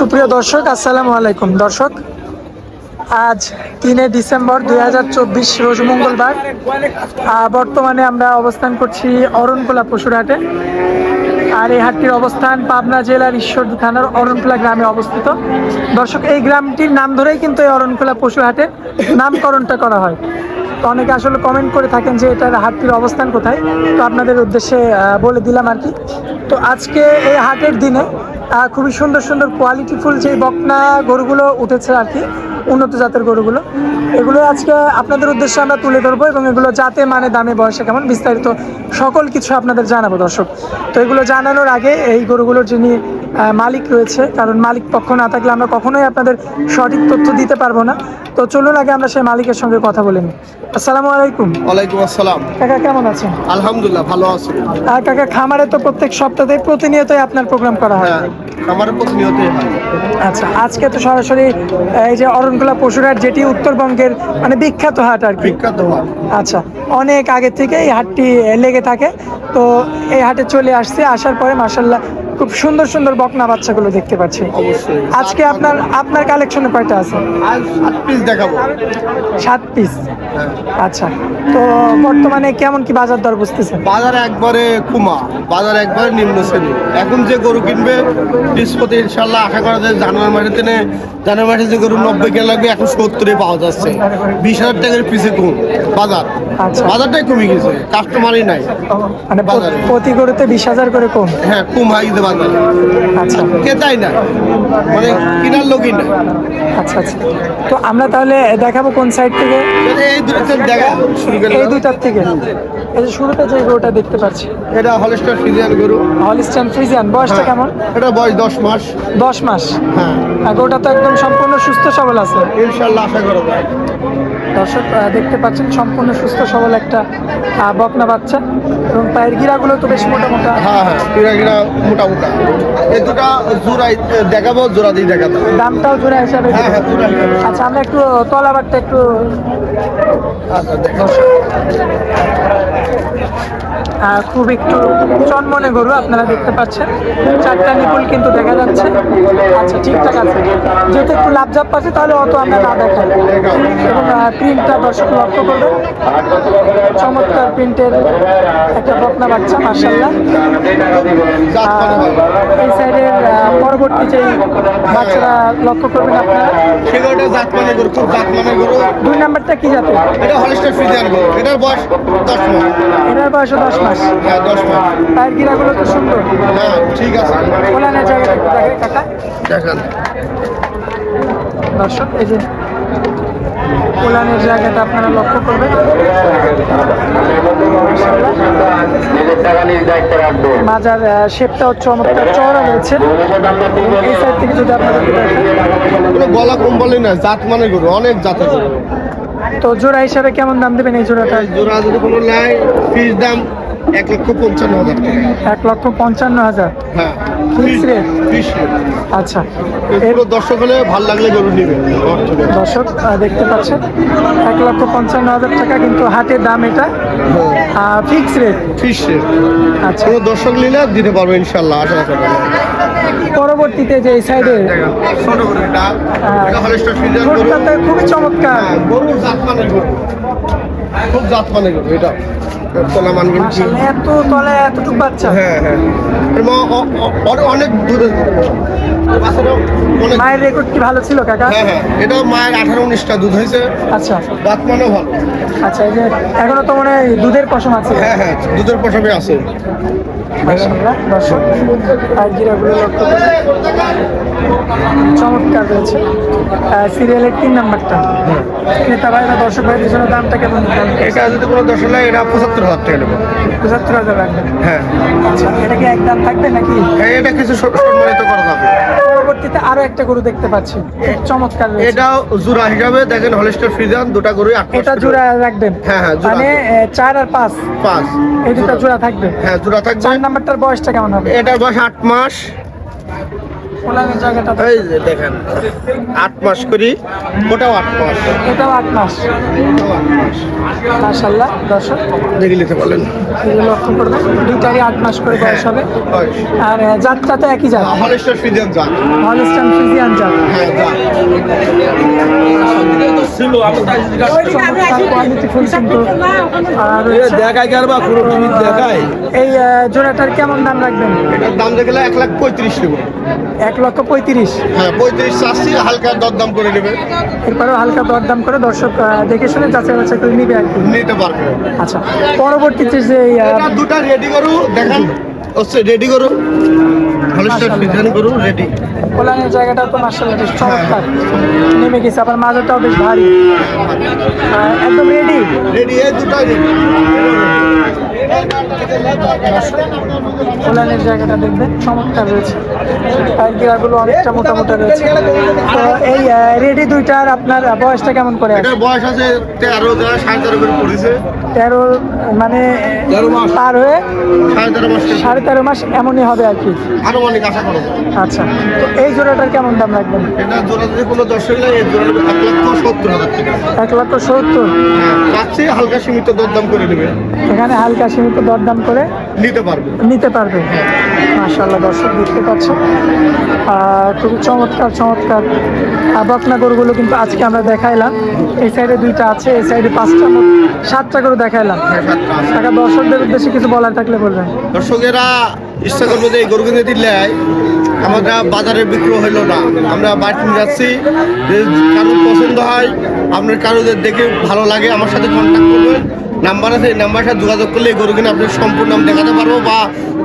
সুপ্রিয় দর্শক, আসসালামু আলাইকুম। দর্শক, আজ তিনে ডিসেম্বর দুই হাজার চব্বিশ, রোজ মঙ্গলবার। বর্তমানে আমরা অবস্থান করছি অরণকুলা পশুরহাটে। আর এই হাটটির অবস্থান পাবনা জেলার ঈশ্বরদী থানার অরণকুলা গ্রামে অবস্থিত। দর্শক, এই গ্রামটির নাম ধরেই কিন্তু এই অরণকুলা পশুরহাটের নামকরণটা করা হয়। তো অনেকে আসলে কমেন্ট করে থাকেন যে এটার হাটটির অবস্থান কোথায়। তো আপনাদের উদ্দেশ্যে বলে দিলাম আর কি। তো আজকে এই হাটের দিনে খুবই সুন্দর সুন্দর কোয়ালিটি ফুল যে বকনা গরুগুলো উঠেছে আর কি, উন্নত জাতের গরুগুলো। এগুলো আজকে আপনাদের উদ্দেশ্যে আমরা তুলে ধরবো এবং এগুলো যাতে মানে দামে, বয়সে কেমন বিস্তারিত সকল কিছু আপনাদের জানাব, দর্শক। তো এগুলো জানানোর আগে এই গরুগুলোর যিনি মালিক রয়েছে, কারণ মালিক পক্ষ না থাকলে আমরা কখনোই আপনাদের সঠিক তথ্য দিতে পারব না। তো চলুন আগে আমরা সেই মালিকের সঙ্গে কথা বলে নিই। আসসালামু আলাইকুম। ওয়ালাইকুম আসসালাম। কাকা কেমন আছেন? আলহামদুলিল্লাহ ভালো আছি। আর কাকা খামারে তো প্রত্যেক সপ্তাহে প্রতিনিয়তই আপনার প্রোগ্রাম করা হয়। হ্যাঁ আমার প্রতিনিয়তই হয়। আচ্ছা আজকে তো সরাসরি এই যে অরণকুলা পশুরহাট যেটি উত্তরবঙ্গের মানে বিখ্যাত হাট আর কি। বিখ্যাত হওয়া আচ্ছা অনেক আগে থেকে এই হাটটি লেগে থাকে। তো এই হাটে চলে আসছে আসার পরে মার্শাল্লাহ খুব সুন্দর সুন্দর বকনা বাচ্চাগুলো দেখতে পাচ্ছি। আজকে আপনার আপনার কালেকশনে কয়টা আছে? সাত পিস দেখাবো। সাত পিস হ্যাঁ। আচ্ছা তো বর্তমানে কেমন কি বাজার দর বুঝতেছেন? বাজার একবারে কুমা বাজার একবারে নিম্ন শ্রেণি। এখন যে গরু কিনবে বৃহস্পতি ইনশাল্লাহ আশা করা যায় জানুয়ারি মাসের দিনে জানুয়ারি মাসে যে গরু নব্বই কেনা লাগবে এখন সত্তরে পাওয়া যাচ্ছে। বিশ হাজার টাকার পিসে কম বাজার। আচ্ছা। বাজারটাই কমে গেছে কাস্টমারই নাই। মানে। প্রতি গরুতে বিশ হাজার করে কম? হ্যাঁ কম হয়ে গেছে যায় আচ্ছা কেতাই না? মানে কিনার লোকই না। আচ্ছা আচ্ছা। তো আমরা তাহলে দেখাবো কোন সাইড থেকে? এই দুটো দেখা শুরু এই দুটার থেকে। এই যে শুরুতে যে গরুটা দেখতে পাচ্ছি। এটা হলস্টার ফিজিয়ান গরু। Holstein Friesian. বয়সটা হ্যাঁ, কেমন? এটা বয়স দশ মাস। দশ মাস। হ্যাঁ। আর গরুটা তো একদম সম্পূর্ণ সুস্থ সবল আছে। ইনশাল্লাহ আশা করা যায়। দর্শক দেখতে পাচ্ছেন সম্পূর্ণ সুস্থ সবল একটা বকনা বাচ্চা। এবং পায়ের গিরাগুলো তো বেশ মোটা মোটা। হ্যাঁ হ্যাঁ কিরা কিরা মোটা মোটা। এই দুটা জোড়াই দেখাবো জোড়া দিয়ে দেখাবো। দামটাও জোড়া হিসাবে হ্যাঁ হ্যাঁ জোড়া আচ্ছা আমরা একটু তলাবারটা একটু আচ্ছা Gracias. খুব একটু চনমনে গরু আপনারা দেখতে পাচ্ছেন। চারটা নিপুল কিন্তু দেখা যাচ্ছে। আচ্ছা ঠিকঠাক আছে। যেহেতু একটু লাভজাপ পাচ্ছে তাহলে অত আমরা না দেখাই। এবং প্রিন্টটা দর্শক লক্ষ্য করবেন। চমৎকার প্রিন্টের একটা বকনা বাচ্চা মার্শাল্লাহ এই সাইডের পরবর্তী যে বাচ্চারা লক্ষ্য করবেন আপনারা। সেগুলোটা জাত মানে গরু খুব জাত মানে গরু। দুই নাম্বারটা কি যাতে এটা হলস্টার গরু। এটার বয়স দশ মাস এটার বয়স দশ মাস হ্যাঁ দশ মাস। পায়ের গিরাগুলো তো সুন্দর। হ্যাঁ ঠিক আছে। ওলানের জায়গাটা একটু দেখে কাকা। দেখেন। দর্শক এই যে ওলানের জায়গাটা আপনারা লক্ষ্য করবেন। মাজার শেপটাও চমৎকার চওড়া রয়েছে। এই সাইড থেকে যদি আপনাদের গলা কম্বলই না জাত মানে গরু অনেক জাতের তো জোড়া হিসাবে কেমন দাম দেবেন এই জোড়াটা? জোড়া যদি কোনো নাই ফিস দাম এক লক্ষ পঞ্চান্ন হাজার এক লক্ষ পঞ্চান্ন হাজার? হ্যাঁ। আচ্ছা। এগুলো দর্শক হলে ভালো লাগলে গরু নিবে দর্শক দেখতে পাচ্ছেন এক লক্ষ পঞ্চান্ন হাজার টাকা কিন্তু হাটের দাম এটা। ফিক্স রেট ফিস আচ্ছা। কোনো দর্শক নিলে দিতে পারব ইনশাল্লাহ আশা করি পরবর্তীতে যে এই সাইডে রোডটাতে খুবই চমৎকার। মানে খুব জাত মানে গরু এটা। তোলা মান এত তলে এতটুকু বাচ্চা? হ্যাঁ হ্যাঁ। এবং অনেক দূরে। মায়ের রেকর্ড কি ভালো ছিল কাকা? হ্যাঁ হ্যাঁ। এটাও মায়ের আঠারো উনিশটা দুধ হয়েছে। আচ্ছা। দাঁত মানেও ভালো। আচ্ছা এই যে এখনও তো মনে দুধের পশম আছে। হ্যাঁ হ্যাঁ। দুধের পশমে আছে। দর্শক আর গিরাগুলো লক্ষ্য। চমৎকার রয়েছে। সিরিয়ালের তিন নাম্বারটা। ক্রেতা ভাইরা দর্শক ভাইদের জন্য দামটা কেমন এটা যদি কোনো দশ হলে এটা পঁচাত্তর হাজার টাকা নেব। পঁচাত্তর হাজার রাখবেন? হ্যাঁ। আচ্ছা এটা কি একদম থাকবে নাকি? হ্যাঁ, এটা কিছু সম্মানিত করা যাবে। পরবর্তীতে আরও একটা গরু দেখতে পাচ্ছি। চমৎকার এটাও জোড়া হিসাবে দেখেন হলিস্টার ফ্রিজান দুটা গরুই এটা জোড়া রাখবেন? হ্যাঁ, হ্যাঁ। মানে চার আর পাঁচ? পাঁচ। এই দুটো জোড়া। থাকবে? হ্যাঁ জোড়া থাকবে। চার নাম্বারটার বয়সটা কেমন হবে? এটার বয়স আট মাস। এই যে দেখেন আট মাস করি ওটাও আট মাস। এটাও আট মাস। মাশাল্লাহ দর্শক। দেখে নিতে বলেন লক্ষ্য করবেন দুইটারই আট মাস করে বয়স হবে। আর আহ, জাতটা তো একই জাত। হলেস্টার ফিজিয়ান জাত। হলস্টান ফ্রিজিয়ান জাত। হ্যাঁ এই জোড়াটার কেমন দাম রাখবেন? এটার দাম দেখলে এক লাখ পঁয়ত্রিশ নেব এক লক্ষ পঁয়ত্রিশ। হ্যাঁ পঁয়ত্রিশ চাচ্ছি হালকা দরদাম করে নেবে। এরপরেও হালকা দরদাম করে দর্শক দেখে শুনে যাচাই বাছাই করে নিবে আর কি। নিতে পারবে। আচ্ছা পরবর্তীতে যে দুটা রেডি করু দেখেন। হচ্ছে রেডি করু। রেডি কোলানের জায়গাটা তো মার্শাল্লাহ বেশ চমৎকার। নেমে গেছে আবার মাজাটাও বেশ ভারী। একদম রেডি রেডি এই দুটাই রেডি কোলানের জায়গাটা দেখবেন চমৎকার রয়েছে। পায়ের গিরাগুলো অনেকটা মোটা মোটা রয়েছে। তো এই রেডি দুইটার আপনার বয়সটা কেমন করে বয়স আছে তেরো সাড়ে তেরো মানে। পার হয়ে সাড়ে তেরো মাস এমনই হবে আর কি। আচ্ছা তো এই জোড়াটার কেমন দাম রাখবেন? এক লক্ষ সত্তর হ্যাঁ হালকা সীমিত দরদাম করে এখানে হালকা সীমিত দরদাম করে নিতে পারবে। নিতে পারবে। মাশাল্লাহ দর্শক দেখতে পাচ্ছেন। আর খুবই চমৎকার চমৎকার। বকনা গরুগুলো কিন্তু আজকে আমরা দেখাইলাম। এই সাইডে দুইটা আছে এই সাইডে পাঁচটা সাতটা করে দেখাইলাম। টাকা দর্শকদের উদ্দেশ্যে কিছু বলার থাকলে বলবেন। দর্শকেরা ইচ্ছা করব যে এই গরু কিনে দিলে আমরা বাজারে বিক্রয় হইল না। আমরা বাড়িতে যাচ্ছি যে কারোর পছন্দ হয় আপনার কারোদের দেখে ভালো লাগে আমার সাথে কন্ট্যাক্ট করবেন। নাম্বার আছে এই নাম্বার সাথে যোগাযোগ করলে এই গরু কিনে আপনার সম্পূর্ণ আমি দেখাতে পারব বা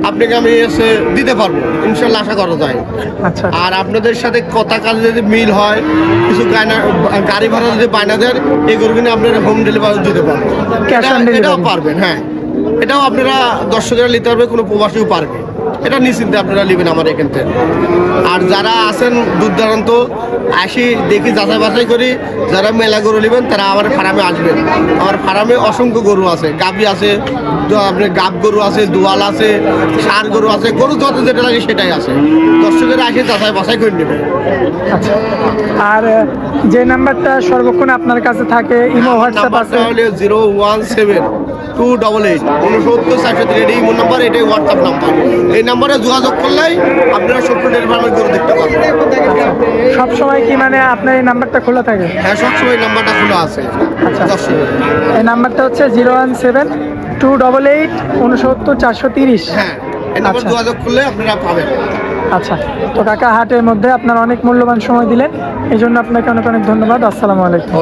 আপনাকে আমি এসে দিতে পারব। ইনশাল্লাহ আশা করা যায়। আচ্ছা। আর আপনাদের সাথে কথা কাজে যদি মিল হয় কিছু গায়না গাড়ি ভাড়া যদি বায়না দেন এই গরু কিনে আপনার হোম ডেলিভারি দিতে পারবেন। এটাও পারবেন হ্যাঁ। এটাও আপনারা দর্শকেরা নিতে পারবে কোনো প্রবাসীও পারবে। এটা নিশ্চিন্তে আপনারা নেবেন আমার এখান থেকে। আর যারা আছেন দূর দূরান্ত আসি দেখি যাচাই বাছাই করি, যারা মেলা গরু নেবেন, তারা আমার ফার্মে আসবেন। আমার ফার্মে অসংখ্য গরু আছে গাবি আছে আপনার গাব গরু আছে, দোয়াল আছে সার গরু আছে, গরু যত যেটা লাগে সেটাই আছে। দর্শকেরা আসে যাচাই বাছাই করে নেবে। আচ্ছা। আর যে নাম্বারটা সর্বক্ষণ আপনার কাছে থাকে ইমো হোয়াটসঅ্যাপ আছে। Zero one seven two double eight উনসত্তর চারশো তিন এই মোট নাম্বার এটাই হোয়াটসঅ্যাপ নাম্বার এই নাম্বারে যোগাযোগ করলেই আপনারা সত্তর ডেলিভারি করে দেখতে পারবেন। সব সময় কি মানে আপনার এই নাম্বারটা খোলা থাকে? হ্যাঁ সবসময় নাম্বারটা খোলা আছে। আচ্ছা। এই নাম্বারটা হচ্ছে zero one seven two double eight উনসত্তর চারশো তিরিশ। হ্যাঁ এই নাম্বার আচ্ছা। যোগাযোগ করলে আপনারা পাবেন। আচ্ছা তো কাকা হাটের মধ্যে আপনার অনেক মূল্যবান সময় দিলেন এই জন্য আপনাকে অনেক অনেক ধন্যবাদ। আসসালামু আলাইকুম।